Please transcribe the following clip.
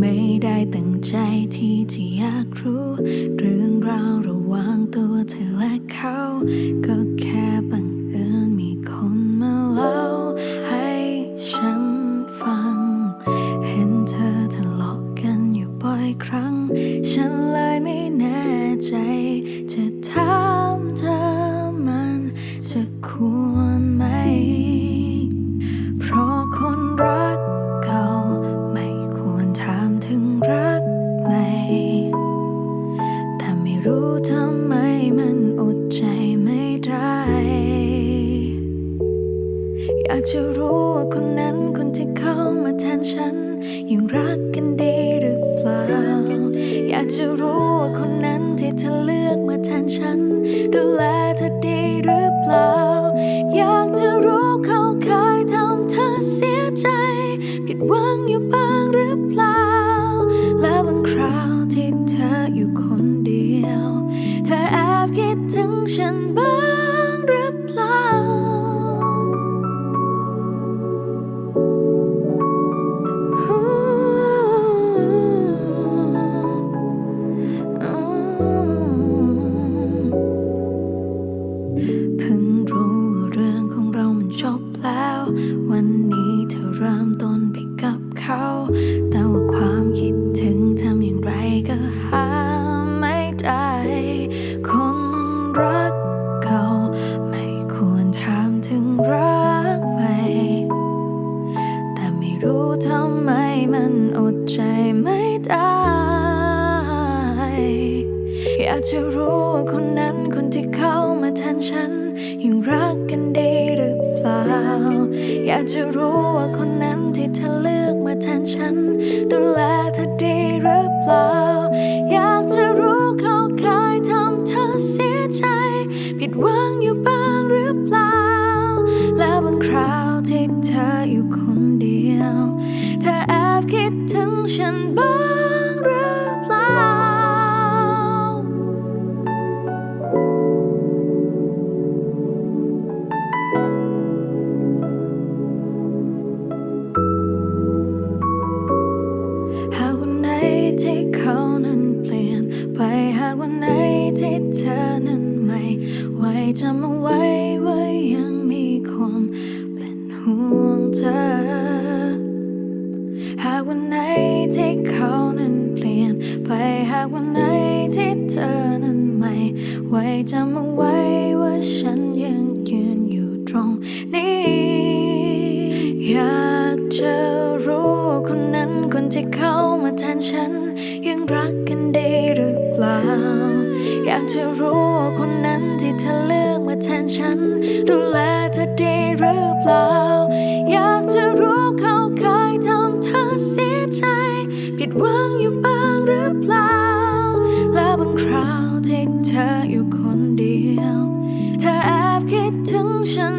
ไม่ได้ตั้งใจที่จะอยากรู้ เรื่องราวระหว่างตัวเธอและเขา ก็แค่บังเอิญมีคนมาเล่าให้ฉันฟัง เห็นเธอทะเลาะกันอยู่บ่อยครั้ง ฉันเลยไม่แน่ใจากจะรู้ว่าคนนั้นคนที่เข้ามาแทนฉัน ยังรักกันดีหรือเปล่า อยากจะรู้ว่าคนนั้นที่เธอเลือกมาแทนฉัน ดูแลเธอดีหรือเปล่า อยากจะรู้เขาเคยทำเธอเสียใจ ผิดหวังอยู่บ้างหรือเปล่า และบางคราวที่เธออยู่คนเดียว เธอแอบคิดถึงฉันบ้าง เขา แต่ว่าความคิดถึงทำอย่างไรก็หาไม่ได้ คนรักเขาไม่ควรถามถึงรักไหมแต่ไม่รู้ทำไมมันอดใจไม่ได้ อยากจะรู้ว่าคนนั้นคนที่เข้ามาแทนฉันยังรักกันดีหรือเปล่า อยากจะรู้ว่าคน ฉันบ้างหรือเปล่า หากวันไหนที่เขานั้นเปลี่ยน ไปหากวันไหนที่เธอนั้นไม่ไหวจำเอาไว้ว่ายังมีคนเป็นห่วงเธอ วันไหนที่เขานั้นเปลี่ยน ไปหากวันไหนที่เธอนั้นไม่ไหวจำเอาไว้ว่าฉันยังยืนอยู่ตรงนี้ อยากจะรู้คนนั้นคนที่เข้ามาแทนฉัน ยังรักกันดีหรือเปล่า อยากจะรู้คนนั้นที่เธอเลือกมาแทนฉัน ดูแลเธอดีหรือเปล่า คราวที่เธออยู่คนเดียว เธอแอบคิดถึงฉัน